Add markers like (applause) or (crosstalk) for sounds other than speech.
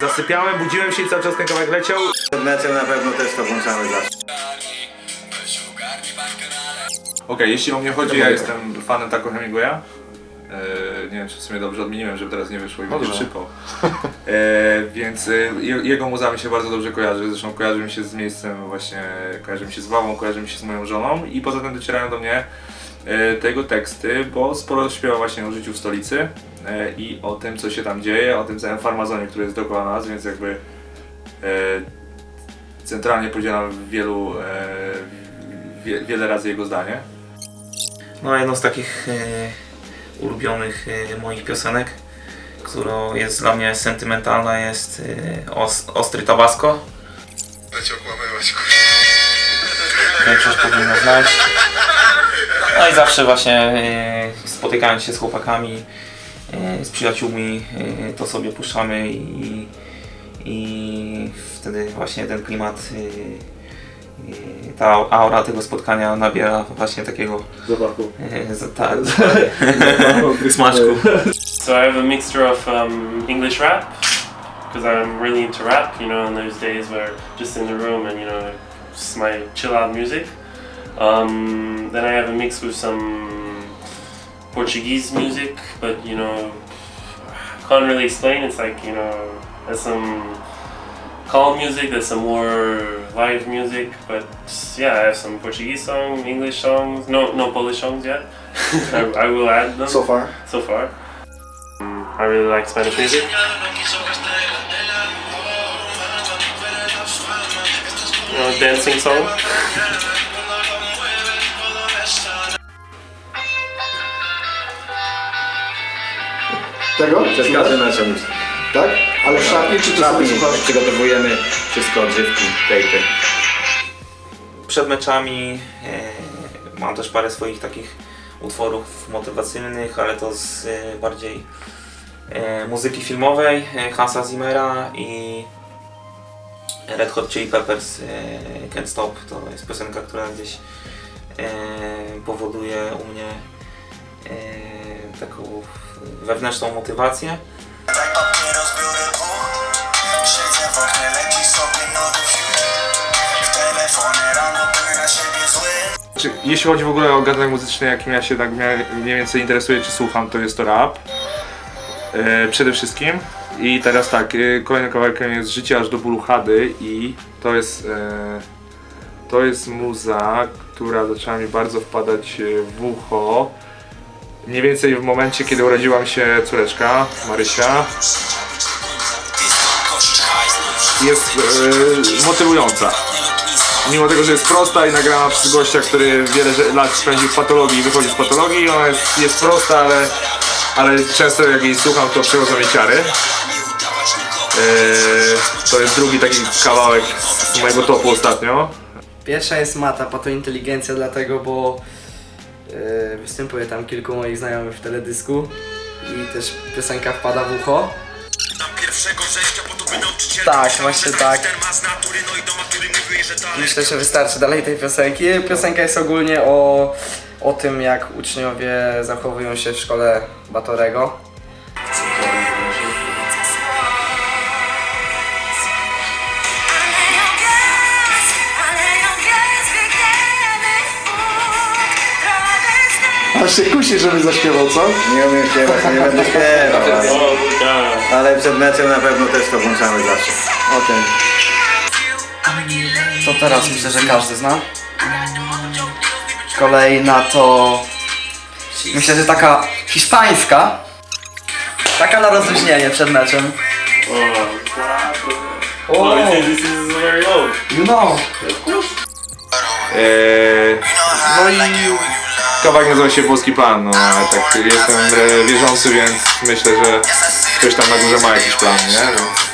Zasypiałem, budziłem się i cały czas ten kawałek leciał. Przed meczem na pewno też to włączamy zawsze. Okej, jeśli o mnie chodzi, ja jestem fanem Taco Hemingwaya. E, nie wiem, czy w sumie dobrze odmieniłem, żeby teraz nie wyszło i będzie Dobrze. przypał. E, więc e, je, jego muza mi się bardzo dobrze kojarzy. Zresztą kojarzy mi się z miejscem właśnie, kojarzy mi się z Wałą, kojarzy mi się z moją żoną i poza tym docierają do mnie tego teksty, bo sporo śpiewa właśnie o życiu w stolicy e, i o tym, co się tam dzieje, o tym całym farmazonie, który jest dookoła nas, więc jakby e, centralnie podzielam wielu, e, wie, wiele razy jego zdanie. No jedną z takich e, ulubionych e, moich piosenek, którą jest dla mnie sentymentalna jest e, Os- Ostry Tabasco. Większość powinna znać. No i zawsze właśnie e, spotykając się z chłopakami, e, z przyjaciółmi, e, to sobie puszczamy i, i wtedy właśnie ten klimat, e, e, ta aura tego spotkania nabiera właśnie takiego Zapachu. e, za- ta, (laughs) smaczku. So I have a mixture of um, English rap because I'm really into rap, you know, and there's days where just in the room and you know, just my chill out music. Um, then I have a mix with some Portuguese music, but you know, can't really explain. It's like you know, there's some calm music, there's some more live music, but yeah, I have some Portuguese songs, English songs, no no Polish songs yet. (laughs) I, I will add them So far. so far. Um, I really like Spanish music. You know, dancing song. Tego? Przed każdym meczem już. Tak? Ale w szatni czy ty sobie Czapki, słuchasz? przygotowujemy wszystko, odżywki, tejpy. Przed meczami e, mam też parę swoich takich utworów motywacyjnych, ale to z e, bardziej e, muzyki filmowej e, Hansa Zimmera i Red Hot Chili Peppers e, Can't Stop. To jest piosenka, która gdzieś e, powoduje u mnie taką wewnętrzną motywację. Zły Znaczy, jeśli chodzi w ogóle o gatunek muzyczny, jakim ja się tak mniej więcej interesuję czy słucham, to jest to rap. E, przede wszystkim. I teraz tak, e, kolejnym kawałkiem jest Życie aż do bólu chady i to jest e, to jest muza, która zaczęła mi bardzo wpadać e, w ucho. Mniej więcej w momencie, kiedy urodziła mi się córeczka, Marysia. Jest e, motywująca. Mimo tego, że jest prosta i nagrana przez gościa, który wiele lat spędził w patologii i wychodzi z patologii, ona jest, jest prosta, ale, ale często jak jej słucham, to przychodzą mi ciary. Eee, to jest drugi taki kawałek z mojego topu ostatnio. Pierwsza jest mata, po to inteligencja, dlatego, bo występuje tam kilku moich znajomych w teledysku i też piosenka wpada w ucho. Tak, właśnie tak. Myślę, że wystarczy dalej tej piosenki. Piosenka jest ogólnie o, o tym, jak uczniowie zachowują się w szkole Batorego. Aż się kusi, żeby zaśpiewał, co? Nie umiem śpiewać, nie będę śpiewał, ale, ale przed meczem na pewno też to włączamy zawsze. Okej. To teraz myślę, że każdy zna. Kolejna to myślę, że taka hiszpańska. Taka na rozluźnienie przed meczem. O, oh this is very old. you know. Eee, no i kawałek nazywa się Włoski Plan, no ale tak jestem e, wierzący, więc myślę, że ktoś tam na górze ma jakiś plan, nie?